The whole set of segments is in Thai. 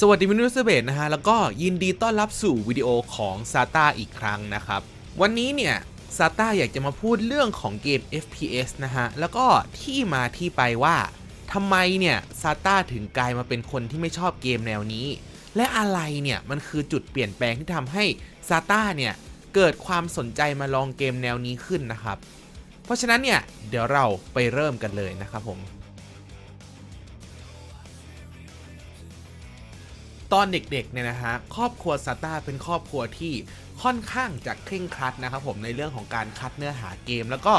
สวัสดีมินุสเบตนะฮะ แล้วก็ยินดีต้อนรับสู่วิดีโอของซาต้าอีกครั้งนะครับ วันนี้เนี่ยซาต้าอยากจะมาพูดเรื่องของเกม FPS นะฮะ แล้วก็ที่มาที่ไปว่าทำไมเนี่ยซาต้าถึงกลายมาเป็นคนที่ไม่ชอบเกมแนวนี้ และอะไรเนี่ยมันคือจุดเปลี่ยนแปลงที่ทำให้ซาต้าเนี่ยเกิดความสนใจมาลองเกมแนวนี้ขึ้นนะครับ เพราะฉะนั้นเนี่ยเดี๋ยวเราไปเริ่มกันเลยนะครับผม ตอนเด็กๆเนี่ยนะฮะครอบครัวซาต้าเป็นครอบครัวที่ค่อนข้างจะเคร่งครัดนะครับผมในเรื่องของการคัดเนื้อหาเกม แล้วก็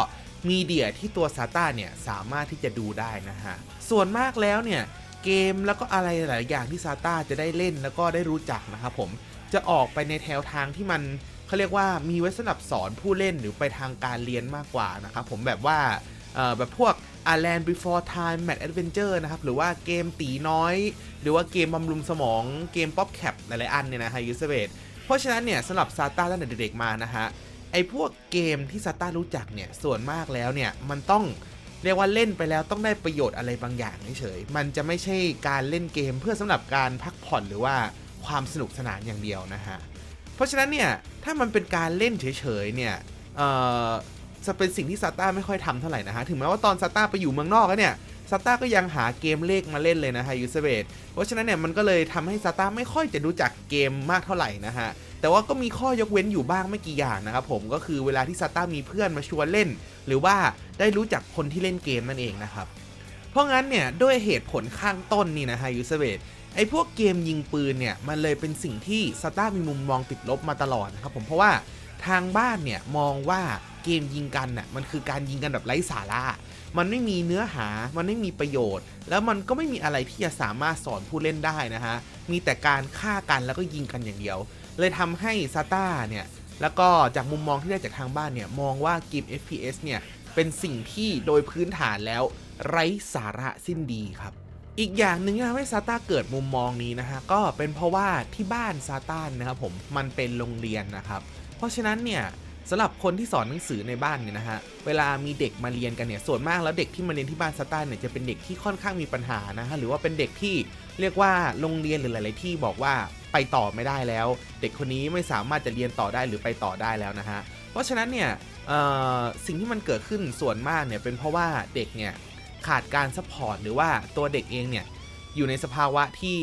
มีเดียที่ตัวซาต้าเนี่ยสามารถที่จะดูได้นะฮะส่วนมากแล้วเนี่ยเกมแล้วก็อะไรหลายอย่างที่ซาต้าจะได้เล่นแล้วก็ได้รู้จักนะครับผมจะออกไปในแนวทางที่มันเขาเรียกว่ามีไว้สำหรับสอนผู้เล่นหรือไปทางการเรียนมากกว่านะครับผมแบบว่าแบบพวก a Land Before Time Mad Adventure นะครับ หรือว่าเกมตีน้อย หรือว่าเกมบำรุงสมองเกมป๊อปแคปหลายๆอันเนี่ยนะฮะยูสเบตเพราะฉะนั้นเนี่ยสำหรับซาต้าตั้งแต่เด็กๆมานะฮะ ไอพวกเกมที่ซาต้ารู้จักเนี่ย ส่วนมากแล้วเนี่ย มันต้องเรียกว่าเล่นไปแล้วต้องได้ประโยชน์อะไรบางอย่างเฉยๆมันจะไม่ใช่การเล่นเกมเพื่อสำหรับการพักผ่อนหรือว่าความสนุกสนานอย่างเดียวนะฮะ เพราะฉะนั้นเนี่ยถ้ามันเป็นการเล่นเฉยๆเนี่ย จะเป็นสิ่งที่ซาต้าไม่ค่อยทำเท่าไหร่นะฮะ ถึงแม้ว่าตอนซาต้าไปอยู่เมืองนอกแล้วเนี่ยซาต้าก็ยังหาเกมเลขมาเล่นเลยนะฮะยูเซเบตเพราะฉะนั้นเนี่ยมันก็เลยทำให้ซาต้าไม่ค่อยจะรู้จักเกมมากเท่าไหร่นะฮะ แต่ว่าก็มีข้อยกเว้นอยู่บ้างไม่กี่อย่างนะครับผม ก็คือเวลาที่ซาต้ามีเพื่อนมาชวนเล่น หรือว่าได้รู้จักคนที่เล่นเกมนั่นเองนะครับ เพราะงั้นเนี่ยด้วยเหตุผลข้างต้นนี่นะฮะยูเซเบตไอ้พวกเกมยิงปืนเนี่ยมันเลยเป็นสิ่งที่ซาต้ามีมุมมองติดลบมาตลอดนะครับผมเพราะว่า ทางบ้านเนี่ยมองว่าเกมยิงกันน่ะมันคือการยิงกันแบบไร้สาระมันไม่มีเนื้อหา มันไม่มีประโยชน์ แล้วมันก็ไม่มีอะไรที่จะสามารถสอนผู้เล่นได้นะฮะ มีแต่การฆ่ากันแล้วก็ยิงกันอย่างเดียว เลยทำให้ซาต้าเนี่ย แล้วก็จากมุมมองที่ได้จากทางบ้านเนี่ย มองว่าเกม FPS เนี่ย เป็นสิ่งที่โดยพื้นฐานแล้ว ไร้สาระสิ้นดีครับ อีกอย่างหนึ่งที่ทำให้ซาต้าเกิดมุมมองนี้นะฮะ ก็เป็นเพราะว่าที่บ้านซาต้านะครับผม มันเป็นโรงเรียนนะครับ ราะฉะนั้นเนี่ยสำหรับคนที่สอนหนังสือในบ้านเนี่ยนะฮะ เวลามีเด็กมาเรียนกันเนี่ย ส่วนมากแล้วเด็กที่มาเรียนที่บ้านซาต้าเนี่ยจะเป็นเด็กที่ค่อนข้างมีปัญหานะฮะ หรือว่าเป็นเด็กที่เรียกว่าโรงเรียนหรือหลาย ๆ ที่บอกว่าไปต่อไม่ได้แล้ว เด็กคนนี้ไม่สามารถจะเรียนต่อได้หรือไปต่อได้แล้วนะฮะ เพราะฉะนั้นเนี่ยสิ่งที่มันเกิดขึ้นส่วนมากเนี่ยเป็นเพราะว่าเด็กเนี่ยขาดการซัพพอร์ตหรือว่าตัวเด็กเองเนี่ยอยู่ในสภาวะที่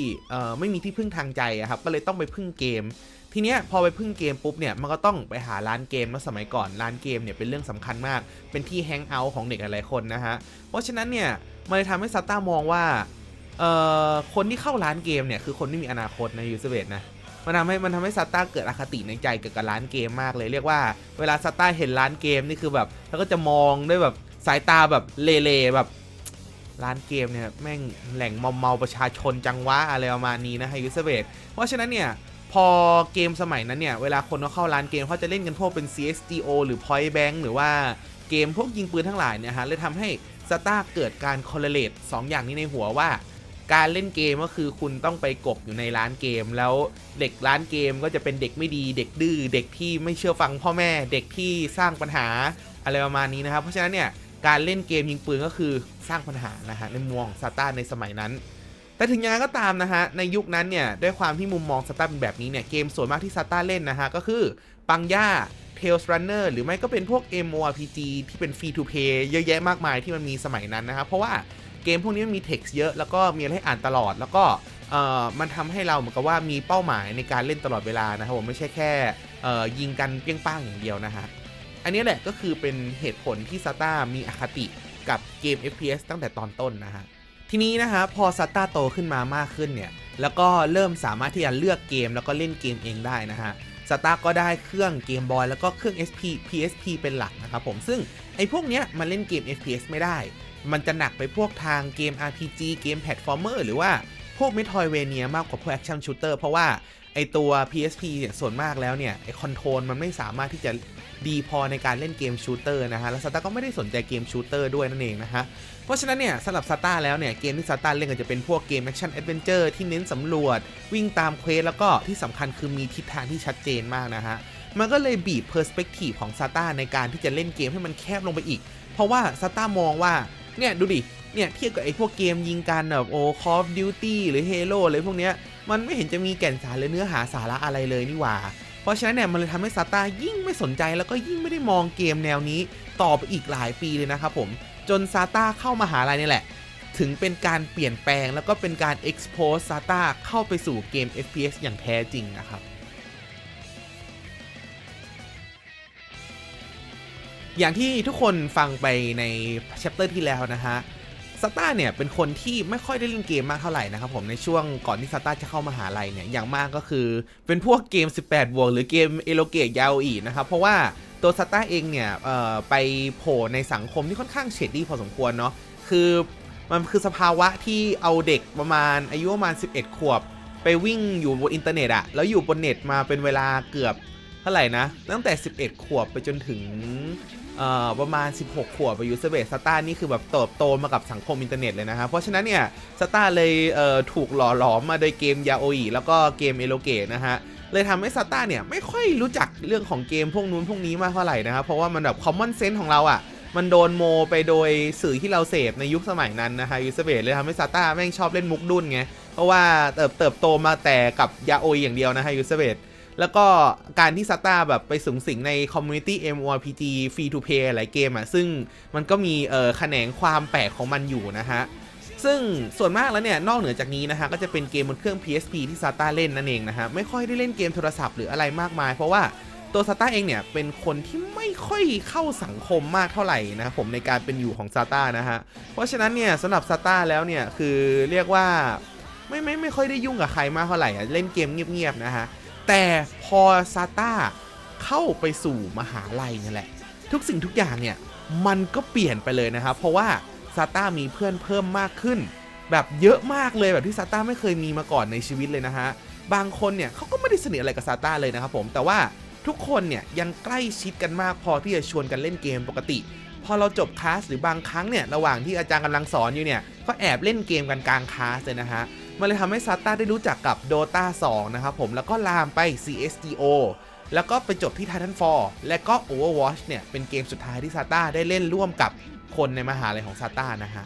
ไม่มีที่พึ่งทางใจครับ ก็เลยต้องไปพึ่งเกม ทีเนี้ยพอไปพึ่งเกมปุ๊บเนี่ยมันก็ต้องไปหาร้านเกมเมื่อสมัยก่อนร้านเกมเนี่ยเป็นเรื่องสำคัญมาก เป็นที่แฮงเอาท์ของเด็กหลายๆคนนะฮะเพราะฉะนั้นเนี่ยมันเลยทำให้ซัตต้ามองว่าเอ่อคนที่เข้าร้านเกมเนี่ยคือคนที่มีอนาคตในยูสเบตนะมันทำให้มันทำให้ซัตต้าเกิดอคติในใจเกี่ยวกับร้านเกมมากเลยเรียกว่าเวลาซัตต้าเห็นร้านเกมนี่คือแบบ แล้วก็จะมองด้วยแบบสายตาแบบเล่ๆแบบร้านเกมเนี่ยแม่งแหล่งมอมเมาประชาชนจังวะอะไรประมาณนี้นะฮะยูสเบตเพราะฉะนั้นเนี่ย พอเกมสมัยนั้นเนี่ย เวลาคนเขาเข้าร้านเกมเขาจะเล่นกันพวกเป็น CSGO หรือ Point Bank หรือว่าเกมพวกยิงปืนทั้งหลายเนี่ยฮะเลยทำให้สตาร์เกิดการ correlate สองอย่างนี้ในหัวว่า การเล่นเกมก็คือคุณต้องไปกบอยู่ในร้านเกม แล้วเด็กร้านเกมก็จะเป็นเด็กไม่ดี เด็กดื้อเด็กที่ไม่เชื่อฟังพ่อแม่เด็กที่สร้างปัญหาอะไรประมาณนี้นะครับเพราะฉะนั้นเนี่ยการเล่นเกมยิงปืนก็คือสร้างปัญหานะฮะในมุมมองซาต้าในสมัยนั้น แต่ถึงย่างไรก็ตามนะฮะ ในยุคนั้นเนี่ย ด้วยความที่มุมมองซาต้าเป็นแบบนี้เนี่ย เกมส่วนมากที่ซาต้าเล่นนะฮะ ก็คือปังย่า Tales Runner หรือไม่ก็เป็นพวก MORPG ที่เป็น Free to Play เยอะแยะมากมายที่มันมีสมัยนั้นนะครับ เพราะว่าเกมพวกนี้มันมี text เยอะแล้วก็มีอะไรให้อ่านตลอด แล้วก็เอ่อมันทำให้เราเหมือนกับว่ามีเป้าหมายในการเล่นตลอดเวลานะครับผมไม่ใช่แค่เอ่อยิงกันเปี้ยงป้างอย่างเดียวนะฮะอันนี้แหละก็คือเป็นเหตุผลที่ซาต้ามีอคติกับเกม FPS ตั้งแต่ตอนต้นนะฮะ ทีนี้นะฮะพอซัตตาโตขึ้นมามากขึ้นเนี่ยแล้วก็เริ่มสามารถที่จะเลือกเกมแล้วก็เล่นเกมเองได้นะฮะซัตต้าก็ได้เครื่องเกมบอยแล้วก็เครื่อง SP PSP เป็นหลักนะครับผมซึ่งไอ้พวกเนี้ยมันเล่นเกม FPS ไม่ได้ มันจะหนักไปพวกทางเกม RPG เกมแพลตฟอร์เมอร์หรือว่าพวก Metroidvania มากกว่าพวก Action Shooter เพราะว่าไอตัว PSP เนี่ยส่วนมากแล้วเนี่ยไอคอนโทรลมันไม่สามารถที่จะดีพอในการเล่นเกมชูเตอร์นะฮะ แล้วซัตต้าก็ไม่ได้สนใจเกมชูเตอร์ด้วยนั่นเองนะฮะ ราะฉะนั้นเนี่ยสำหรับซาต้าแล้วเนี่ยเกมที่ซาต้าเล่นก็จะเป็นพวกเกมแอคชั่นแอดเวนเจอร์ที่เน้นสำรวจ วิ่งตามเควสแล้วก็ที่สำคัญคือมีทิศทางที่ชัดเจนมากนะฮะมันก็เลยบีบเพอร์สเปกทีฟของซาต้าในการที่จะเล่นเกมให้มันแคบลงไปอีก เพราะว่าซาต้ามองว่าเนี่ยดูดิเนี่ยเทียบกับไอ้พวกเกมยิงกันแบบโอ้ Call of Duty หรือ Halo อะไรพวกเนี้ยมันไม่เห็นจะมีแก่นสารหรือเนื้อหาสาระอะไรเลยนี่หว่า เพราะฉะนั้นเนี่ยมันเลยทำให้ซาต้ายิ่งไม่สนใจแล้วก็ยิ่งไม่ได้มองเกมแนวนี้ต่อไปอีกหลายปีเลยนะครับผม จนซาต้าเข้ามาหาลัยนี่แหละ ถึงเป็นการเปลี่ยนแปลงแล้วก็เป็นการ expose ซาต้าเข้าไปสู่เกม FPS อย่างแท้จริงนะครับอย่างที่ทุกคนฟังไปใน chapter ที่แล้วนะฮะ ซาต้าเนี่ยเป็นคนที่ไม่ค่อยได้เล่นเกมมากเท่าไหร่นะครับผมในช่วงก่อนที่ซาต้าจะเข้ามาหาลัยเนี่ยอย่างมากก็คือ เป็นพวกเกม 18 บวกหรือเกมเอโลเกตยาวอีนะครับ เพราะว่าตัวซาต้าเองเนี่ยไปโผล่ในสังคมที่ค่อนข้างเฉดดี้พอสมควรเนาะคือมันคือสภาวะที่เอาเด็กประมาณอายุประมาณ 11 ขวบ ไปวิ่งอยู่บนอินเทอร์เน็ตอะแล้วอยู่บนเน็ตมาเป็นเวลาเกือบ เท่าไหร่นะ ตั้งแต่ 11 ขวบไปจนถึงประมาณ 16 ขวบไปยูเซเบสตาร์นี่คือแบบเติบโตมากับสังคมอินเทอร์เน็ตเลยนะครับ เพราะฉะนั้นเนี่ยสตาร์เลยเถูกหล่อหลอมมาโดยเกมยาโออีแล้วก็เกมเอโลเกตนะฮะ เลยทำให้ซาต้าเนี่ยไม่ค่อยรู้จักเรื่องของเกมพวกนู้นพวกนี้มากเท่าไหร่นะครับ เพราะว่ามันแบบคอมมอนเซนส์ของเราอะ่ะ มันโดนโมไปโดยสื่อที่เราเสพในยุคสมัยนั้นนะฮะยูสเบตเลยทำให้ซาต้าแม่งชอบเล่นมุกดุนไง เพราะว่าเติบโตมาแต่กับยาโอยอย่างเดียวนะฮะยูสเบต แล้วก็การที่ซาต้าแบบไปสูงสิงในคอมมูนิตี้ MMORPG Free to Play หลายเกมอะ ซึ่งมันก็มีเอ่อแขนงความแปลกของมันอยู่นะฮะ ซึ่งส่วนมากแล้วเนี่ย นอกเหนือจากนี้นะฮะ ก็จะเป็นเกมบนเครื่อง PSP ที่ซาต้าเล่นนั่นเองนะฮะ ไม่ค่อยได้เล่นเกมโทรศัพท์หรืออะไรมากมาย เพราะว่าตัวซาต้าเองเนี่ย เป็นคนที่ไม่ค่อยเข้าสังคมมากเท่าไหร่นะครับผมในการเป็นอยู่ของซาต้านะฮะ เพราะฉะนั้นเนี่ยสำหรับซาต้าแล้วเนี่ยคือเรียกว่าไม่ไม่ไม่ค่อยได้ยุ่งกับใครมากเท่าไหร่อะเล่นเกมเงียบๆนะฮะ แต่พอซาต้าเข้าไปสู่มหาลัยนั่แหละ ทุกสิ่งทุกอย่างเนี่ย มันก็เปลี่ยนไปเลยนะครับ เพราะว่าซาต้ามีเพื่อนเพิ่มมากขึ้น แบบเยอะมากเลยแบบที่ซาต้าไม่เคยมีมาก่อนในชีวิตเลยนะฮะบางคนเนี่ยเขาก็ไม่ได้สนิทอะไรกับซาต้าเลยนะครับผมแต่ว่าทุกคนเนี่ยยังใกล้ชิดกันมากพอที่จะชวนกันเล่นเกมปกติ พอเราจบคลาสหรือบางครั้งเนี่ยระหว่างที่อาจารย์กำลังสอนอยู่เนี่ยก็แอบเล่นเกมกันกลางคลาสเลยนะฮะมันเลยทำให้ซาต้าได้รู้จักกับ Dota 2 นะครับผมแล้วก็ลามไป CSGO แล้วก็ไปจบที่ Titanfall และก็ Overwatch เนี่ยเป็นเกมสุดท้ายที่ซาต้าได้เล่นร่วมกับคนในมหาลัยของซาต้านะฮะ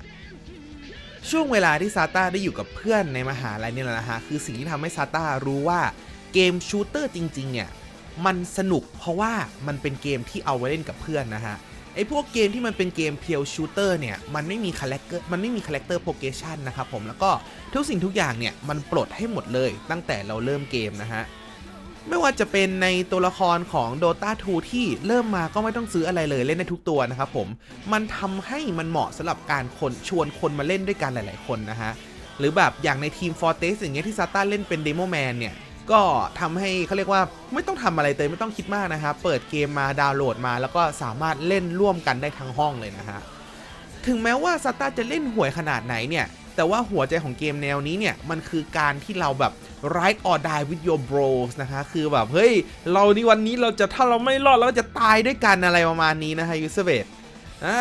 ช่วงเวลาที่ซาต้าได้อยู่กับเพื่อนในมหาลัยเนี่ยแหละนะฮะคือสิ่งที่ทำให้ซาต้ารู้ว่าเกมชูเตอร์จริงๆเนี่ยมันสนุกเพราะว่ามันเป็นเกมที่เอาไว้เล่นกับเพื่อนนะฮะ ไอ้พวกเกมที่มันเป็นเกมเพียวชูเตอร์เนี่ยมันไม่มีคาแรคเตอร์มันไม่มีคาแรคเตอร์โปรเกชันนะครับผมแล้วก็ทุกสิ่งทุกอย่างเนี่ยมันปลดให้หมดเลยตั้งแต่เราเริ่มเกมนะฮะไม่ว่าจะเป็นในตัวละครของ Dota 2 ที่เริ่มมาก็ไม่ต้องซื้ออะไรเลยเล่นได้ทุกตัวนะครับผม มันทำให้มันเหมาะสำหรับการคนชวนคนมาเล่นด้วยกันหลาย ๆ คนนะฮะ หรือแบบอย่างในทีม Fortress อย่างเงี้ยที่ซาต้าเล่นเป็นเดโมแมนเนี่ย ก็ทำให้เขาเรียกว่าไม่ต้องทำอะไรเลยไม่ต้องคิดมากนะครับ เปิดเกมมาดาวน์โหลดมา แล้วก็สามารถเล่นร่วมกันได้ทั้งห้องเลยนะฮะ ถึงแม้ว่าซาต้าจะเล่นห่วยขนาดไหนเนี่ย แต่ว่าหัวใจของเกมแนวนี้เนี่ย มันคือการที่เราแบบ ride or die with your bros นะคะ คือแบบ เฮ้ย เรานี่วันนี้เราจะถ้าเราไม่รอดเราจะตายด้วยกันอะไรประมาณนี้นะฮะยูเซเบตอ่า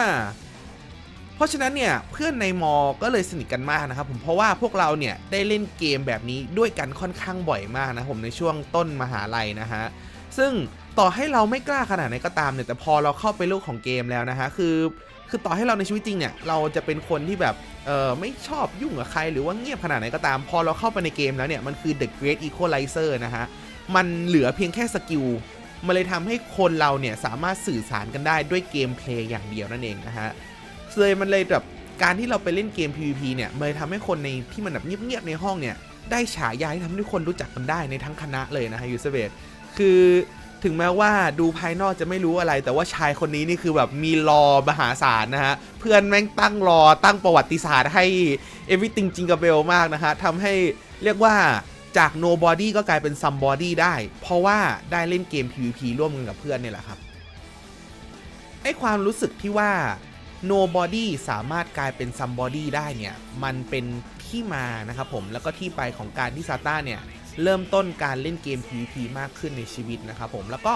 ราะฉะนั้นเนี่ยเพื่อนในมอ ก็เลยสนิทกันมากนะครับผมเพราะว่าพวกเราเนี่ยได้เล่นเกมแบบนี้ด้วยกันค่อนข้างบ่อยมากนะผมในช่วงต้นมหาลัยนะฮะซึ่งต่อให้เราไม่กล้าขนาดไหนก็ตามเนี่ยแต่พอเราเข้าไปโลกของเกมแล้วนะฮะคือคือต่อให้เราในชีวิตจริงเนี่ยเราจะเป็นคนที่แบบเออไม่ชอบยุ่งกับใครหรือว่าเงียบขนาดไหนก็ตาม พอเราเข้าไปในเกมแล้วเนี่ยมันคือ the great equalizer นะฮะมันเหลือเพียงแค่สกิลมันเลยทำให้คนเราเนี่ยสามารถสื่อสารกันได้ด้วยเกมเพลย์อย่างเดียวนั่นเองนะฮะ เลยมันเลยแบบการที่เราไปเล่นเกม PVP เนี่ยมันเลยทำให้คนในที่มันแบบเงียบๆในห้องเนี่ยได้ฉายาที่ทำให้ทุกคนรู้จักกันได้ในทั้งคณะเลยนะฮะยูเซเบตคือถึงแม้ว่าดูภายนอกจะไม่รู้อะไร แต่ว่าชายคนนี้นี่คือแบบมีรอมหาศาลนะฮะ เพื่อนแม่งตั้งรอตั้งประวัติศาสตร์ให้ everything จริงกับเบลมากนะฮะทำให้เรียกว่าจาก nobody ก็กลายเป็น somebody ได้ เพราะว่าได้เล่นเกม PVP ร่วมกันกับเพื่อนเนี่ยแหละครับไอความรู้สึกที่ว่า nobody สามารถกลายเป็น somebody ได้เนี่ย มันเป็นที่มานะครับผม แล้วก็ที่ไปของการที่ซาต้าเนี่ย เริ่มต้นการเล่นเกม PVP มากขึ้นในชีวิตนะครับผม แล้วก็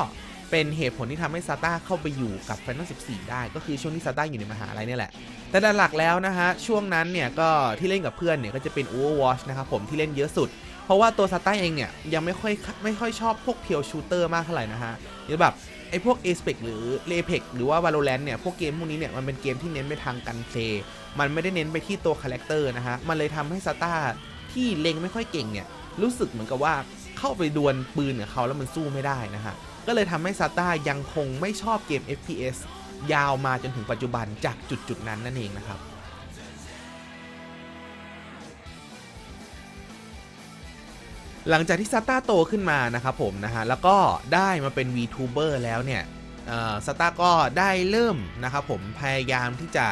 เป็นเหตุผลที่ทำให้ซาต้าเข้าไปอยู่กับ Final 14 ได้ ก็คือช่วงที่ซาต้าอยู่ในมหาลัยนี่แหละ แต่ด้านหลักแล้วนะฮะ ช่วงนั้นเนี่ยก็ที่เล่นกับเพื่อนเนี่ยก็จะเป็น Overwatch นะครับผมที่เล่นเยอะสุด เพราะว่าตัวซาต้าเองเนี่ยยังไม่ค่อยไม่ค่อยชอบพวกเพียวชูเตอร์มากเท่าไหร่นะฮะหรือแบบ ไอ้พวก a s p e c หรือ l a p e x หรือว่า Valorant เนี่ย พวกเกมพวกนี้เนี่ย มันเป็นเกมที่เน้นไปทางการเพลย์มันไม่ได้เน้นไปที่ตัวคาแรคเตอร์นะฮะ มันเลยทำให้ซาต้าที่เล็งไม่ค่อยเก่งเนี่ย รู้สึกเหมือนกับว่าเข้าไปดวลปืนกับเขาแล้วมันสู้ไม่ได้นะฮะ ก็เลยทำให้ซาต้ายังคงไม่ชอบเกม FPS ยาวมาจนถึงปัจจุบันจากจุดจุดๆนั้นนั่นเองนะครับ หลังจากที่ซาต้าโตขึ้นมานะครับผมนะฮะแล้วก็ได้มาเป็น VTuber แล้วเนี่ยซาต้าก็ได้เริ่มนะครับผมพยายามที่จะ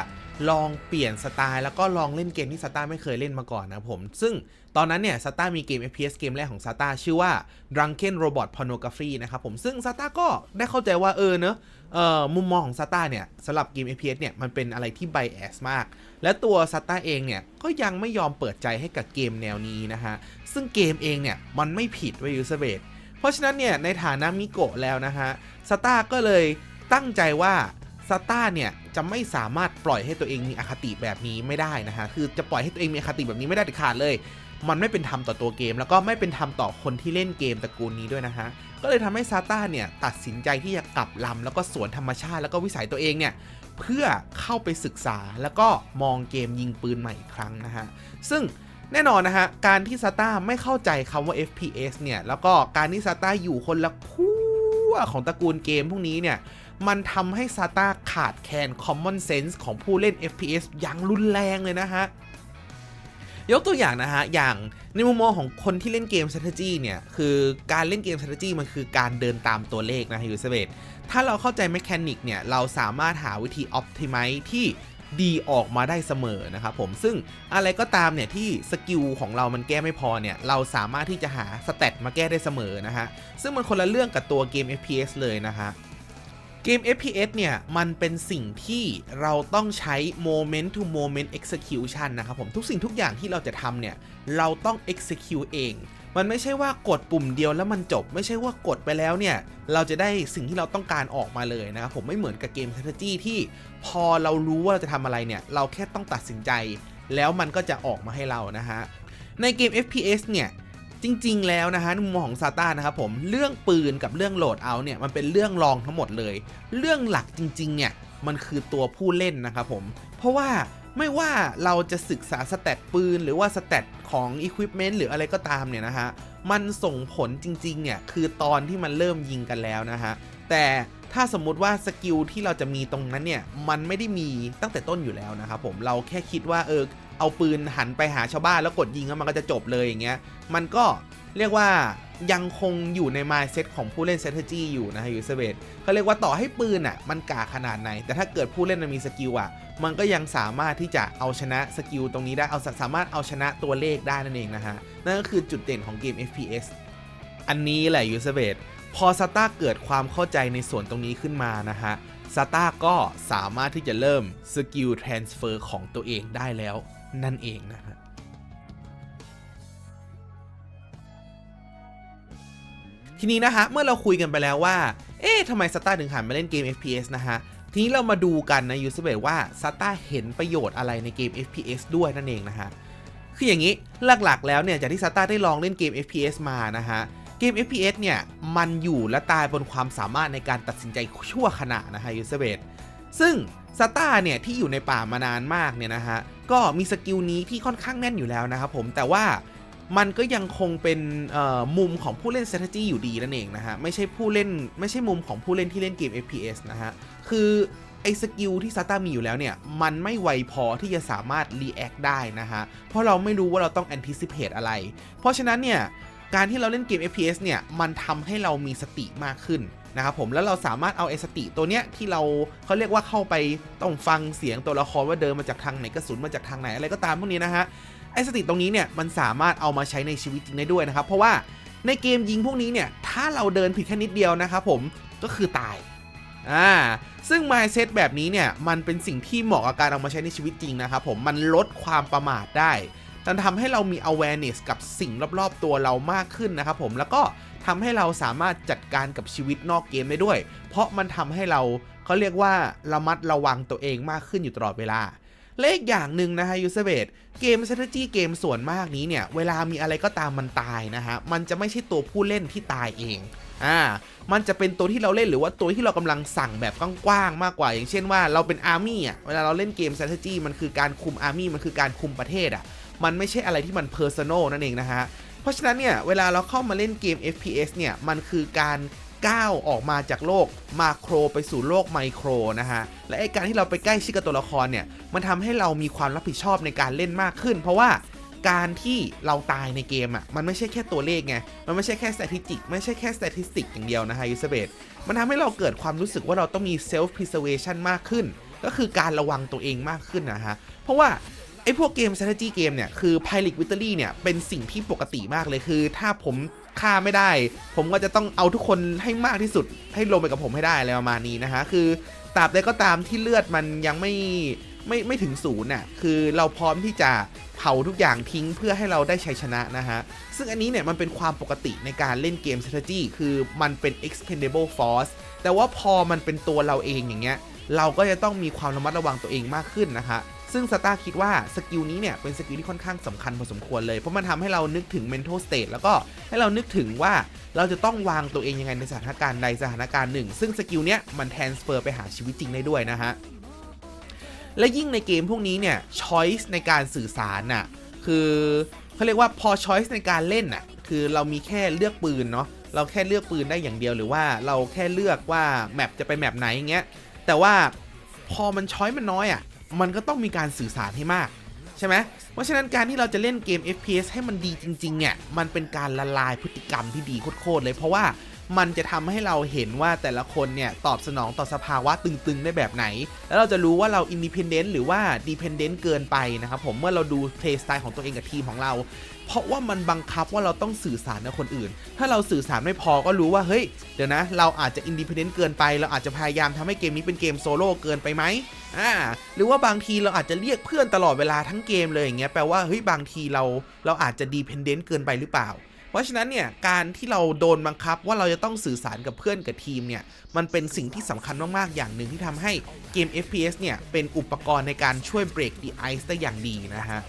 ลองเปลี่ยนสไตล์แล้วก็ลองเล่นเกมที่ซาต้าไม่เคยเล่นมาก่อนนะผม ซึ่งตอนนั้นเนี่ยซาต้ามีเกม FPS เกมแรกของซาต้าชื่อว่า Drunken Robot Pornography นะครับผมซึ่งซาต้าก็ได้เข้าใจว่าเออเนอะเอ่อมุมมองของซาต้าเนี่ยสำหรับเกม FPS เนี่ยมันเป็นอะไรที่ไบแอสมาก และตัวซาต้าเองเนี่ยก็ยังไม่ยอมเปิดใจให้กับเกมแนวนี้นะฮะซึ่งเกมเองเนี่ยมันไม่ผิดไว้ยูเซเบตเพราะฉะนั้นเนี่ยในฐานะมิโกะแล้วนะฮะซาต้าก็เลยตั้งใจว่า ซาต้าเนี่ยจะไม่สามารถปล่อยให้ตัวเองมีอคติแบบนี้ไม่ได้นะฮะ คือจะปล่อยให้ตัวเองมีอคติแบบนี้ไม่ได้เด็ดขาดเลย มันไม่เป็นธรรมต่อตัวเกม แล้วก็ไม่เป็นธรรมต่อคนที่เล่นเกมตระกูลนี้ด้วยนะฮะ ก็เลยทำให้ซาต้าเนี่ยตัดสินใจที่จะกลับลำแล้วก็สวนธรรมชาติแล้วก็วิสัยตัวเองเนี่ยเพื่อเข้าไปศึกษาแล้วก็มองเกมยิงปืนใหม่อีกครั้งนะฮะ ซึ่งแน่นอนนะฮะ การที่ซาต้าไม่เข้าใจคำว่า FPS เนี่ย แล้วก็การที่ซาต้าอยู่คนละขั้ ของตระกูลเกมพวกนี้เนี่ย มันทำให้ซาตาขาดแคลน common sense ของผู้เล่น FPS อย่างรุนแรงเลยนะฮะ ยกตัวอย่างนะฮะ อย่างในมุมมองของคนที่เล่นเกม strategy เนี่ย คือการเล่นเกม strategy มันคือการเดินตามตัวเลขนะฮะยูเซเบตถ้าเราเข้าใจ mechanic เนี่ย เราสามารถหาวิธี optimize ที่ ดีออกมาได้เสมอนะครับผมซึ่งอะไรก็ตามเนี่ยที่สกิลของเรามันแก้ไม่พอเนี่ยเราสามารถที่จะหาสเตตมาแก้ได้เสมอนะฮะซึ่งมันคนละเรื่องกับตัวเกม FPS เลยนะฮะเกม FPS เนี่ย มันเป็นสิ่งที่เราต้องใช้ moment to moment execution นะครับผม ทุกสิ่งทุกอย่างที่เราจะทำเนี่ย เราต้อง execute เอง มันไม่ใช่ว่ากดปุ่มเดียวแล้วมันจบ ไม่ใช่ว่ากดไปแล้วเนี่ยเราจะได้สิ่งที่เราต้องการออกมาเลยนะครับผมไม่เหมือนกับเกม strategy ที่พอเรารู้ว่าเราจะทำอะไรเนี่ยเราแค่ต้องตัดสินใจ แล้วมันก็จะออกมาให้เรานะฮะในเกม FPS เนี่ยจริง ๆ แล้วนะฮะมุมมองของซาต้านะครับผมเรื่องปืนกับเรื่องโหลดเอาเนี่ยมันเป็นเรื่องรองทั้งหมดเลย เรื่องหลักจริง ๆ เนี่ยมันคือตัวผู้เล่นนะครับผม เพราะว่า ไม่ว่าเราจะศึกษาสเตตปืน หรือว่าสเตตของ Equipment หรืออะไรก็ตามเนี่ยนะฮะ มันส่งผลจริงๆเนี่ยคือตอนที่มันเริ่มยิงกันแล้วนะฮะ แต่ถ้าสมมุติว่าสกิลที่เราจะมีตรงนั้นเนี่ย มันไม่ได้มีตั้งแต่ต้นอยู่แล้วนะครับผมเราแค่คิดว่าเออเอาปืนหันไปหาชาวบ้านแล้วกดยิงแล้วมันก็จะจบเลยอย่างเงี้ยมันก็เรียกว่า ยังคงอยู่ใน mindset ของผู้เล่น strategy อยู่นะฮะยูเซเบตเขาเรียกว่าต่อให้ปืนอะมันกาขนาดไหน แต่ถ้าเกิดผู้เล่นมันมีสกิลอะ มันก็ยังสามารถที่จะเอาชนะสกิลตรงนี้ได้เอาสามารถเอาชนะตัวเลขได้นั่นเองนะฮะ นั่นก็คือจุดเด่นของเกม FPS อันนี้แหละยูเซเบตพอซาต้าเกิดความเข้าใจในส่วนตรงนี้ขึ้นมานะฮะซาต้าก็สามารถที่จะเริ่มสกิล transfer ของตัวเองได้แล้วนั่นเองนะฮะ ทีนี้นะฮะ เมื่อเราคุยกันไปแล้วว่า เอ๊ะทำไมซาต้าถึงหันมาเล่นเกม FPS นะฮะ ทีนี้เรามาดูกันนะยูสเบตว่าซาต้าเห็นประโยชน์อะไรในเกม FPS ด้วยนั่นเองนะฮะ คืออย่างนี้หลักๆ แล้วเนี่ยจากที่ซาต้าได้ลองเล่นเกม FPS มานะฮะ เกม FPS เนี่ยมันอยู่และตายบนความสามารถในการตัดสินใจชั่วขณะนะฮะยูสเบตซึ่งซาต้าเนี่ยที่อยู่ในป่ามานานมากเนี่ยนะฮะก็มีสกิลนี้ที่ค่อนข้างแน่นอยู่แล้วนะครับผมแต่ว่า มันก็ยังคงเป็นมุมของผู้เล่น strategy อยู่ดีนั่นเองนะฮะ ไม่ใช่ผู้เล่นไม่ใช่มุมของผู้เล่นที่เล่นเกม FPS นะฮะ คือไอ้สกิลที่ซาตามีอยู่แล้วเนี่ย มันไม่ไวพอที่จะสามารถ react ได้นะฮะ เพราะเราไม่รู้ว่าเราต้อง anticipate อะไร เพราะฉะนั้นเนี่ย การที่เราเล่นเกม FPS เนี่ย มันทำให้เรามีสติมากขึ้นนะครับผมแล้วเราสามารถเอาไอ้สติตัวเนี้ยที่เราเขาเรียกว่าเข้าไปต้องฟังเสียงตัวละครว่าเดินมาจากทางไหนกระสุนมาจากทางไหนอะไรก็ตามพวกนี้นะฮะ ไอ้สติตรงนี้เนี่ยมันสามารถเอามาใช้ในชีวิตจริงได้ด้วยนะครับ เพราะว่าในเกมยิงพวกนี้เนี่ยถ้าเราเดินผิดแค่นิดเดียวนะครับผมก็คือตายอ่าซึ่ง mindset แบบนี้เนี่ยมันเป็นสิ่งที่เหมาะกับการเอามาใช้ในชีวิตจริงนะครับผมมันลดความประมาทได้มันทำให้เรามี awareness กับสิ่งรอบๆ ตัวเรามากขึ้นนะครับผมแล้วก็ทำให้เราสามารถจัดการกับชีวิตนอกเกมได้ด้วย เพราะมันทำให้เราเขาเรียกว่าระมัดระวังตัวเองมากขึ้นอยู่ตลอดเวลา และอีกอย่างหนึ่งนะฮะยูเซเบตเกม strategy เกมส่วนมากนี้เนี่ย เวลามีอะไรก็ตามมันตายนะฮะ มันจะไม่ใช่ตัวผู้เล่นที่ตายเองอ่ามันจะเป็นตัวที่เราเล่นหรือว่าตัวที่เรากำลังสั่งแบบกว้างๆมากกว่า อย่างเช่นว่าเราเป็นอาร์มี่อะเวลาเราเล่นเกม strategy มันคือการคุมอาร์มี่มันคือการคุมประเทศอะมันไม่ใช่อะไรที่มัน personal นั่นเองนะฮะเพราะฉะนั้นเนี่ยเวลาเราเข้ามาเล่นเกม FPS เนี่ยมันคือการ ก้าวออกมาจากโลกมาโครไปสู่โลกไมโครนะฮะ และไอการที่เราไปใกล้ชิดกับตัวละครเนี่ย มันทำให้เรามีความรับผิดชอบในการเล่นมากขึ้น เพราะว่าการที่เราตายในเกมอะ มันไม่ใช่แค่ตัวเลขไง มันไม่ใช่แค่ statistic ไม่ใช่แค่ statistic อย่างเดียวนะฮะยูสเบตมันทำให้เราเกิดความรู้สึกว่าเราต้องมี self preservation มากขึ้น ก็คือการระวังตัวเองมากขึ้นนะฮะ เพราะว่าไอ้พวกเกม strategy เกมเนี่ย คือ pilot victory เนี่ย เป็นสิ่งที่ปกติมากเลย คือ ถ้าผม ฆ่าไม่ได้ ผมก็จะต้องเอาทุกคนให้มากที่สุด ให้ลงไปกับผมให้ได้อะไรประมาณนี้นะฮะคือตราบใดก็ตามที่เลือดมันยังไม่ไม่ไม่ถึงศูนย์น่ะคือเราพร้อมที่จะเผาทุกอย่างทิ้งเพื่อให้เราได้ชัยชนะนะฮะ ซึ่งอันนี้เนี่ยมันเป็นความปกติในการเล่นเกม strategy คือมันเป็น expendable force แต่ว่าพอมันเป็นตัวเราเองอย่างเงี้ย เราก็จะต้องมีความระมัดระวังตัวเองมากขึ้นนะคะ ซึ่งสตาร์คิดว่าสกิลนี้เนี่ยเป็นสกิลที่ค่อนข้างสำคัญพอสมควรเลย เพราะมันทำให้เรานึกถึง mental state แล้วก็ให้เรานึกถึงว่าเราจะต้องวางตัวเองยังไงในสถานการณ์ใดสถานการณ์หนึ่ง ซึ่งสกิลเนี้ยมัน transfer ไปหาชีวิตจริงได้ด้วยนะฮะ และยิ่งในเกมพวกนี้เนี่ย choice ในการสื่อสารน่ะคือเขาเรียกว่าพอ choice ในการเล่นน่ะคือเรามีแค่เลือกปืนเนาะเราแค่เลือกปืนได้อย่างเดียวหรือว่าเราแค่เลือกว่าแมปจะไปแมปไหนอย่างเงี้ยแต่ว่าพอมันช้อยมันน้อยอะ่ะ มันก็ต้องมีการสื่อสารให้มากใช่ไหมเพราะฉะนั้นการที่เราจะเล่นเกม FPS ให้มันดีจริงๆเนี่ยมันเป็นการละลายพฤติกรรมที่ดีโคตรๆเลย เพราะว่า มันจะทำให้เราเห็นว่าแต่ละคนเนี่ยตอบสนองต่อสภาวะตึงๆ ได้แบบไหน แล้วเราจะรู้ว่าเรา independent หรือว่า dependent เกินไปนะครับผมเมื่อเราดู play style ของตัวเองกับทีมของเรา เพราะว่ามันบังคับว่าเราต้องสื่อสารกับคนอื่น ถ้าเราสื่อสารไม่พอก็รู้ว่าเฮ้ยเดี๋ยวนะ เราอาจจะอินดิพ n เดนต์เกินไป เราอาจจะพยายามทำให้เกมนี้เป็นเกมโซโล่เกินไปไหมอ่าหรือว่าบางทีเราอาจจะเรียกเพื่อนตลอดเวลาทั้งเกมเลยอย่างเงี้ยแปลว่าเฮ้ยบางทีเราเราอาจจะดีพ n เดนต์เกินไปหรือเปล่า ราะฉะนั้นเนี่ยการที่เราโดนบังคับว่าเราจะต้องสื่อสารกับเพื่อนกับทีมเนี่ยมันเป็นสิ่งที่สำคัญมากๆอย่างหนึ่งที่ทำให้เกม FPS เนี่ยเป็นอุปกรณ์ในการช่วยเบรกดีไอซ์ได้อย่างดีนะฮะ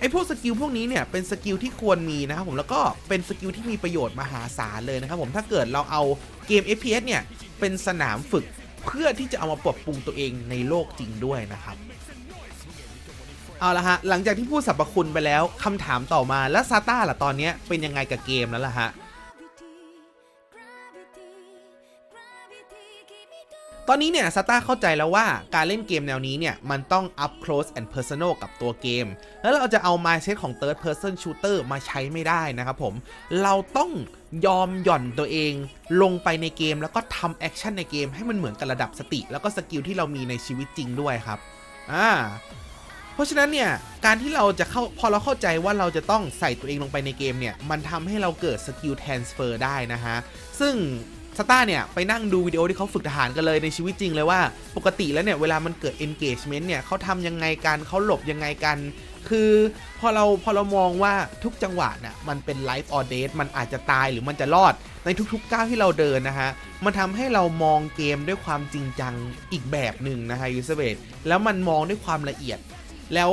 ไอพวกสกิลพวกนี้เนี่ยเป็นสกิลที่ควรมีนะครับผมแล้วก็เป็นสกิลที่มีประโยชน์มหาศาลเลยนะครับผมถ้าเกิดเราเอาเกม FPS เนี่ยเป็นสนามฝึกเพื่อที่จะเอามาปรับปรุงตัวเองในโลกจริงด้วยนะครับ เอาละฮะ หลังจากที่พูดสรรพคุณไปแล้วคำถามต่อมาแล้วซาต้าล่ะตอนเนี้ยเป็นยังไงกับเกมแล้วล่ะฮะตอนนี้เนี่ยซาต้าเข้าใจแล้วว่าการเล่นเกมแนวนี้เนี่ย มันต้อง up close and personal กับตัวเกม แล้วเราจะเอา mindset ของ third person shooter มาใช้ไม่ได้นะครับผม เราต้องยอมหย่อนตัวเอง ลงไปในเกมแล้วก็ทำแอคชั่นในเกมให้มันเหมือนกับระดับสติ แล้วก็สกิลที่เรามีในชีวิตจริงด้วยครับ อ่า เพราะฉะนั้นเนี่ยการที่เราจะเข้าพอเราเข้าใจว่าเราจะต้องใส่ตัวเองลงไปในเกมเนี่ยมันทำให้เราเกิดสกิล transfer ได้นะฮะ ซึ่งสตาร์เนี่ยไปนั่งดูวิดีโอที่เขาฝึกทหารกันเลยในชีวิตจริงเลยว่าปกติแล้วเนี่ยเวลามันเกิด engagement เนี่ยเขาทำยังไงกันเขาหลบยังไงกัน คือพอเราพอเรามองว่าทุกจังหวะเนี่ยมันเป็น life or death มันอาจจะตายหรือมันจะรอด ในทุกๆก้าวที่เราเดินนะฮะ มันทำให้เรามองเกมด้วยความจริงจังอีกแบบหนึ่งนะฮะยูสเบตแล้วมันมองด้วยความละเอียด แล้ว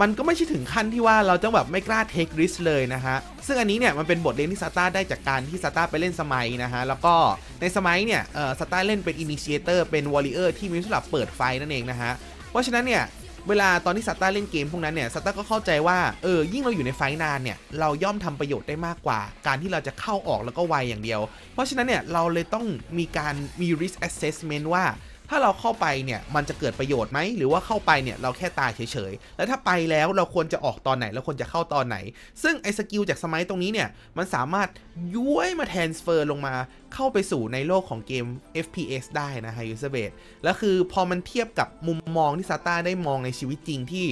มันก็ไม่ใช่ถึงขั้นที่ว่าเราจะแบบไม่กล้าเทคริสเลยนะฮะ ซึ่งอันนี้เนี่ยมันเป็นบทเรียนที่ซาต้าได้จากการที่ซาต้าไปเล่นสมัยนะฮะ แล้วก็ในสมัยเนี่ยซาต้าเล่นเป็นอินิเชเตอร์เป็นวอลเลเยอร์ที่มีสำหรับเปิดไฟนั่นเองนะฮะ เพราะฉะนั้นเนี่ยเวลาตอนที่ซาต้าเล่นเกมพวกนั้นเนี่ยซาต้าก็เข้าใจว่าเออยิ่งเราอยู่ในไฟนานเนี่ยเราย่อมทำประโยชน์ได้มากกว่า การที่เราจะเข้าออกแล้วก็ไวอย่างเดียว เพราะฉะนั้นเนี่ยเราเลยต้องมีการมี risk assessment ว่า ถ้าเราเข้าไปเนี่ยมันจะเกิดประโยชน์ไหมหรือว่าเข้าไปเนี่ยเราแค่ตายเฉยๆ แล้วถ้าไปแล้วเราควรจะออกตอนไหนเราควรจะเข้าตอนไหน ซึ่งไอ้สกิลจากสมัยตรงนี้เนี่ยมันสามารถย้วยมาแทนสเฟอร์ลงมาเข้าไปสู่ในโลกของเกม FPS ได้นะฮะยูเซเบตแล้วคือพอมันเทียบกับมุมมองที่ซาต้าได้มองในชีวิตจริงที่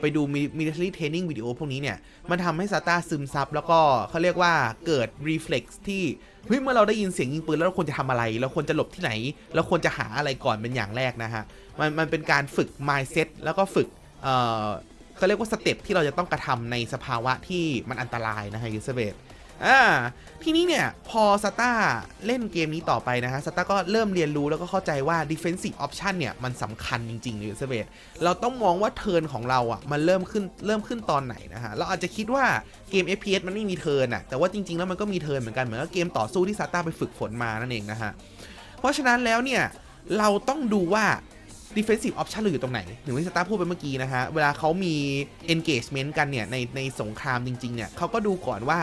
ไปดู military training วิดีโอพวกนี้เนี่ยมันทำให้ซาต้าซึมซับแล้วก็เขาเรียกว่าเกิด reflex ที่ เฮ้ยเมื่อเราได้ยินเสียงยิงปืนแล้วเราควรจะทำอะไร เราควรจะหลบที่ไหน เราควรจะหาอะไรก่อนเป็นอย่างแรกนะฮะ มันมันเป็นการฝึก mindset แล้วก็ฝึก เอ่อเขาเรียกว่าสเต็ปที่เราจะต้องกระทำในสภาวะที่มันอันตรายนะฮะยูสเบต อ่าทีนี้เนี่ยพอสตาร์เล่นเกมนี้ต่อไปนะฮะสตาร์ก็เริ่มเรียนรู้แล้วก็เข้าใจว่า defensive option เนี่ย มันสำคัญจริงๆหรือเซเบตเราต้องมองว่าเทิร์นของเราอะ มันเริ่มขึ้นเริ่มขึ้นตอนไหนนะฮะ เราอาจจะคิดว่าเกม FPS มันไม่มีเทิร์นอะ แต่ว่าจริงๆ แล้วมันก็มีเทิร์นเหมือนกัน เหมือนกับเกมต่อสู้ที่สตาร์ไปฝึกฝนมานั่นเองนะฮะ เพราะฉะนั้นแล้วเนี่ยเราต้องดูว่า defensive option เราอยู่ตรงไหนหรือที่สตาร์พูดไปเมื่อกี้นะฮะเวลาเขามี engagement กันเนี่ยในในสงครามจริงๆเนี่ยเขาก็ดูก่อนว่า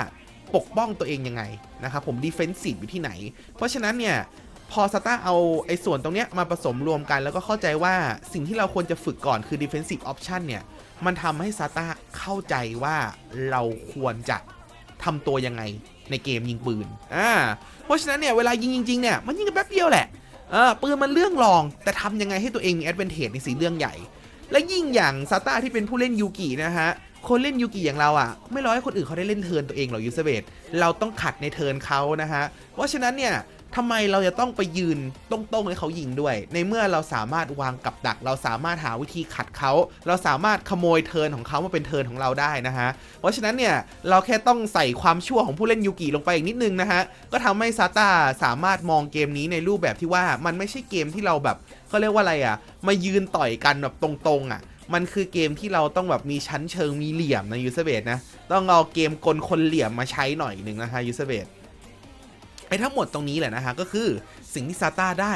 ปกป้องตัวเองยังไงนะครับผม defensive อยู่ที่ไหน เพราะฉะนั้นเนี่ยพอสตาร์เอาไอ้ส่วนตรงเนี้ยมาผสมรวมกันแล้วก็เข้าใจว่าสิ่งที่เราควรจะฝึกก่อนคือ defensive option เนี่ยมันทำให้ซาตาเข้าใจว่าเราควรจะทำตัวยังไงในเกมยิงปืน อ่า เพราะฉะนั้นเนี่ยเวลายิงจริงๆเนี่ยมันยิงกันแป๊บเดียวแหละ เออปืนมันเรื่องรอง แต่ทำยังไงให้ตัวเองมี advantage ในสีเรื่องใหญ่ และยิ่งอย่างซาต้าที่เป็นผู้เล่นยูกินะฮะ คนเล่นยูกิอย่างเราอะ ไม่รอให้คนอื่นเขาได้เล่นเทิร์นตัวเองหรอกยูเซเบตเราต้องขัดในเทิร์นเขานะฮะ เพราะฉะนั้นเนี่ยทำไมเราจะต้องไปยืนตรงๆให้เขายิงด้วย ในเมื่อเราสามารถวางกับดัก เราสามารถหาวิธีขัดเขา เราสามารถขโมยเทิร์นของเขามาเป็นเทิร์นของเราได้นะฮะ เพราะฉะนั้นเนี่ยเราแค่ต้องใส่ความชั่วของผู้เล่นยูกิลงไปอีกนิดนึงนะฮะ ก็ทำให้ซาตาสามารถมองเกมนี้ในรูปแบบที่ว่ามันไม่ใช่เกมที่เราแบบเขาเรียกว่าอะไรอะ มายืนต่อยกันแบบตรงๆอะ มันคือเกมที่เราต้องแบบมีชั้นเชิงมีเหลี่ยมนะยูเซเบตนะ ต้องเอาเกมกลคนเหลี่ยมมาใช้หน่อยหนึ่งนะฮะยูเซเบตไอ้ทั้งหมดตรงนี้แหละนะฮะก็คือสิ่งที่ซาต้าได้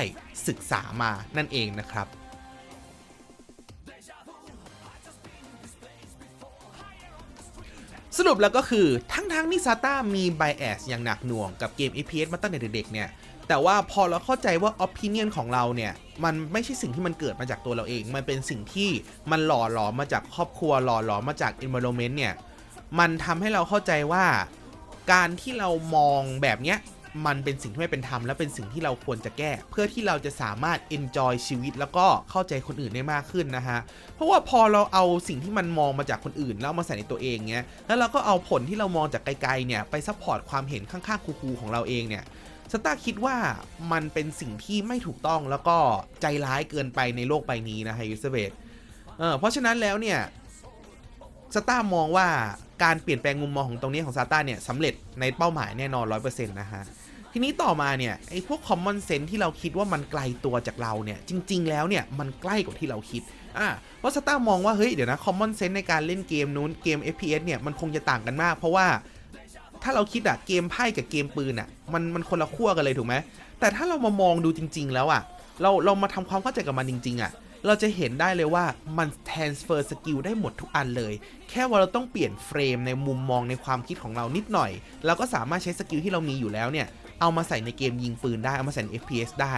ศึกษามานั่นเองนะครับสรุปแล้วก็คือทั้งๆที่ซาต้ามีไบแอสอย่างหนักหน่วงกับเกม FPS มาตั้งแต่เด็กๆเนี่ย แต่ว่าพอเราเข้าใจว่า opinion ของเราเนี่ย มันไม่ใช่สิ่งที่มันเกิดมาจากตัวเราเอง มันเป็นสิ่งที่มันหล่อหลอมมาจากครอบครัวหล่อหลอมมาจาก environment เนี่ย มันทำให้เราเข้าใจว่า การที่เรามองแบบเนี้ยมันเป็นสิ่งที่ไม่เป็นธรรมและเป็นสิ่งที่เราควรจะแก้ เพื่อที่เราจะสามารถ enjoy ชีวิต แล้วก็เข้าใจคนอื่นได้มากขึ้นนะฮะ เพราะว่าพอเราเอาสิ่งที่มันมองมาจากคนอื่น แล้วมาใส่ในตัวเองเนี้ย แล้วเราก็เอาผลที่เรามองจากไกลๆเนี่ยไปซัพพอร์ตความเห็นข้างๆคูลๆของเราเองเนี่ย สตาร์คิดว่ามันเป็นสิ่งที่ไม่ถูกต้องแล้วก็ใจร้ายเกินไปในโลกใบนี้นะไฮยูเซเบตเพราะฉะนั้นแล้วเนี่ยสตาร์มองว่าการเปลี่ยนแปลงมุมมองของตรงนี้ของซาต้าเนี่ยสำเร็จในเป้าหมายแน่นอน100%นต์นะฮะ ทีนี้ต่อมาเนี่ยไอ้พวก common sense ที่เราคิดว่ามันไกลตัวจากเราเนี่ยจริง ๆ แล้วเนี่ยมันใกล้กว่าที่เราคิดอะเพราะสตาร์มองว่าเฮ้ยเดี๋ยวนะ common sense ในการเล่นเกมนู้นเกม FPS เนี่ยมันคงจะต่างกันมาก เพราะว่า ถ้าเราคิดอะเกมไพ่กับเกมปืนอะมันมันคนละขั้วกันเลยถูกไหมแต่ถ้าเรามามองดูจริง ๆ แล้วอะเราเรามาทำความเข้าใจกับมันจริง ๆอะเราจะเห็นได้เลยว่ามัน transfer skill ได้หมดทุกอันเลย แค่ว่าเราต้องเปลี่ยนเฟรมในมุมมองในความคิดของเรานิดหน่อย เราก็สามารถใช้สกิลที่เรามีอยู่แล้วเนี่ย เอามาใส่ในเกมยิงปืนได้ เอามาใส่ใน FPS ได้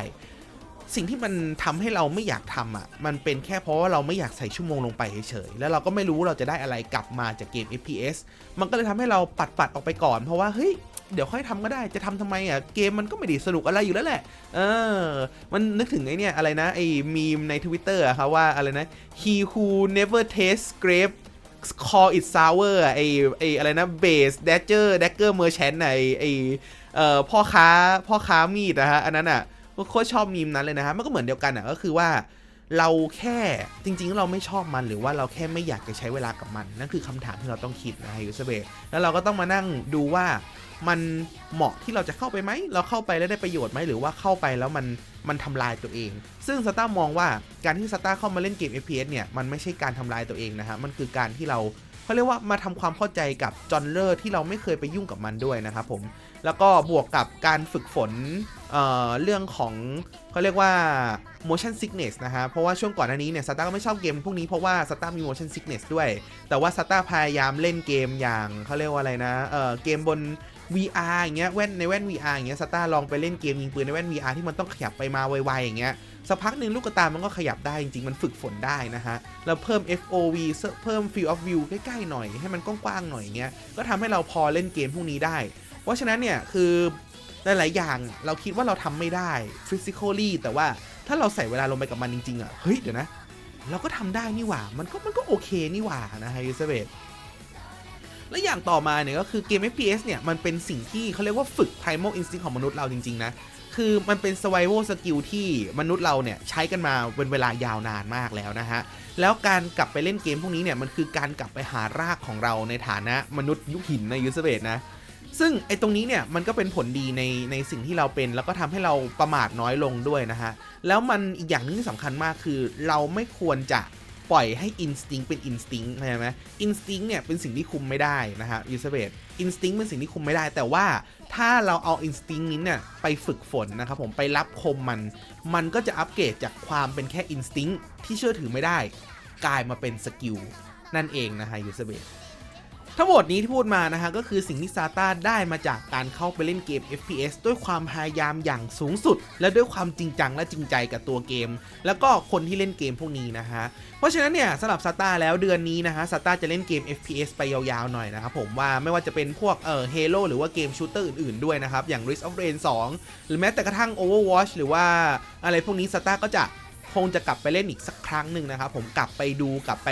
สิ่งที่มันทำให้เราไม่อยากทำอะ มันเป็นแค่เพราะว่าเราไม่อยากใส่ชั่วโมงลงไปเฉยๆ แล้วเราก็ไม่รู้เราจะได้อะไรกลับมาจากเกม FPS มันก็เลยทำให้เราปัดปัดๆออกไปก่อน เพราะว่าเฮ้ยเดี๋ยวค่อยทำก็ได้จะทำทำไมอะ เกมมันก็ไม่ได้สนุกอะไรอยู่แล้วแหละ เออ มันนึกถึงไอ้เนี่ยอะไรนะไอ้มีมใน Twitter อะครับว่าอะไรนะ he who never tastes grape call it sour ไอ้ไอ้อะไรนะ base dagger dagger merchant ไอ้ไอ้เอ่อพ่อค้าพ่อค้ามีดนะฮะอันนั้นอะ โคตรชอบมีมนั้นเลยนะฮะมันก็เหมือนเดียวกันอะก็คือว่า เราแค่จริง ๆ เราไม่ชอบมันหรือว่าเราแค่ไม่อยากจะใช้เวลากับมัน นั่นคือคำถามที่เราต้องคิดนะฮะยูสเบแล้วเราก็ต้องมานั่งดูว่ามันเหมาะที่เราจะเข้าไปไหม เราเข้าไปแล้วได้ประโยชน์ไหม หรือว่าเข้าไปแล้วมันมันทำลายตัวเอง ซึ่งสตาร์มองว่าการที่สตาร์เข้ามาเล่นเกม FPS เนี่ย มันไม่ใช่การทำลายตัวเองนะฮะ มันคือการที่เรา เขาเรียกว่ามาทำความเข้าใจกับจอนเลอร์ที่เราไม่เคยไปยุ่งกับมันด้วยนะครับผมแล้วก็บวกกับการฝึกฝนเเรื่องของเขาเรียกว่า motion sickness นะฮะเพราะว่าช่วงก่อนหน้านี้เนี่ยสตาร์ก็ไม่ชอบเกมพวกนี้เพราะว่าสตาร์มี motion sickness ด้วย แต่ว่าสตาร์พยายามเล่นเกมอย่างเขาเรียกว่าอะไรนะเเกมบน VR อย่างเงี้ยแว่นในแว่น VR อย่างเงี้ยสตาร์ลองไปเล่นเกมยิงปืนในแว่น VR ที่มันต้องขยับไปมาไวๆอย่างเงี้ยสักพักหนึ่งลูกตามันก็ขยับได้จริงๆ มันฝึกฝนได้นะฮะ แล้วเพิ่ม FOV เพิ่ม field of view ใกล้ๆหน่อย ให้มันกว้างๆหน่อยเงี้ย ก็ทำให้เราพอเล่นเกมพวกนี้ได้ เพราะฉะนั้นเนี่ยคือหลายๆอย่างเราคิดว่าเราทำไม่ได้ physically แต่ว่าถ้าเราใส่เวลาลงไปกับมันจริงๆอะ เฮ้ยเดี๋ยวนะ เราก็ทำได้นี่หว่า มันก็มันก็โอเคนี่หว่านะฮะยูเซเบต และอย่างต่อมาเนี่ยก็คือเกม FPS เนี่ยมันเป็นสิ่งที่เขาเรียกว่าฝึก primal instinct ของมนุษย์เราจริง ๆ นะ คือมันเป็น survival skill ที่มนุษย์เราเนี่ยใช้กันมาเป็นเวลายาวนานมากแล้วนะฮะ แล้วการกลับไปเล่นเกมพวกนี้เนี่ยมันคือการกลับไปหารากของเราในฐานะมนุษย์ยุคหินในยูสเบตนะซึ่งไอ้ตรงนี้เนี่ยมันก็เป็นผลดีในในสิ่งที่เราเป็น แล้วก็ทำให้เราประมาทน้อยลงด้วยนะฮะ แล้วมันอีกอย่างหนึงที่สำคัญมากคือ เราไม่ควรจะ ปล่อยให้อินสติ้งเป็น instinct เข้าใจไหมอินสติ้งเนี่ยเป็นสิ่งที่คุมไม่ได้นะฮะยูสเบตอินสติ้งเป็นสิ่งที่คุมไม่ได้ แต่ว่าถ้าเราเอาอินสติ้งนี้เนี่ยไปฝึกฝนนะครับผมไปรับคมมัน มันก็จะอัปเกรดจากความเป็นแค่อินสติ้งที่เชื่อถือไม่ได้ กลายมาเป็นสกิลนั่นเองนะฮะยูสเบต ทั้งหมดนี้ที่พูดมานะฮะก็คือสิ่งที่ซาต้าได้มาจากการเข้าไปเล่นเกม FPS ด้วยความพยายามอย่างสูงสุด และด้วยความจริงจังและจริงใจกับตัวเกม แล้วก็คนที่เล่นเกมพวกนี้นะฮะเพราะฉะนั้นเนี่ยสำหรับซาต้าแล้วเดือนนี้นะฮะซาต้าจะเล่นเกม FPS ไปยาวๆหน่อยนะครับผมว่าไม่ว่าจะเป็นพวกเอ่อ Halo หรือว่าเกมชูเตอร์อื่นๆด้วยนะครับอย่าง Risk of Rain 2 หรือแม้แต่กระทั่ง Overwatch หรือว่าอะไรพวกนี้ซาต้าก็จะ คงจะกลับไปเล่นอีกสักครั้งหนึ่งนะครับผมกลับไปดูกลับไป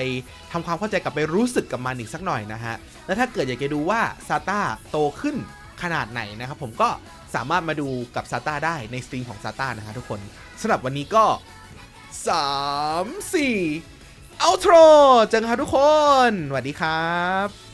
ทำความเข้าใจกลับไปรู้สึกกับมันอีกสักหน่อยนะฮะแล้วถ้าเกิดอยากจะดูว่าซาต้าโตขึ้นขนาดไหนนะครับผมก็สามารถมาดูกับซาต้าได้ในสตรีมของซาต้านะฮะทุกคนสำหรับวันนี้ก็ 3 4เอาโทรเจอกันครับทุกคนสวัสดีครับ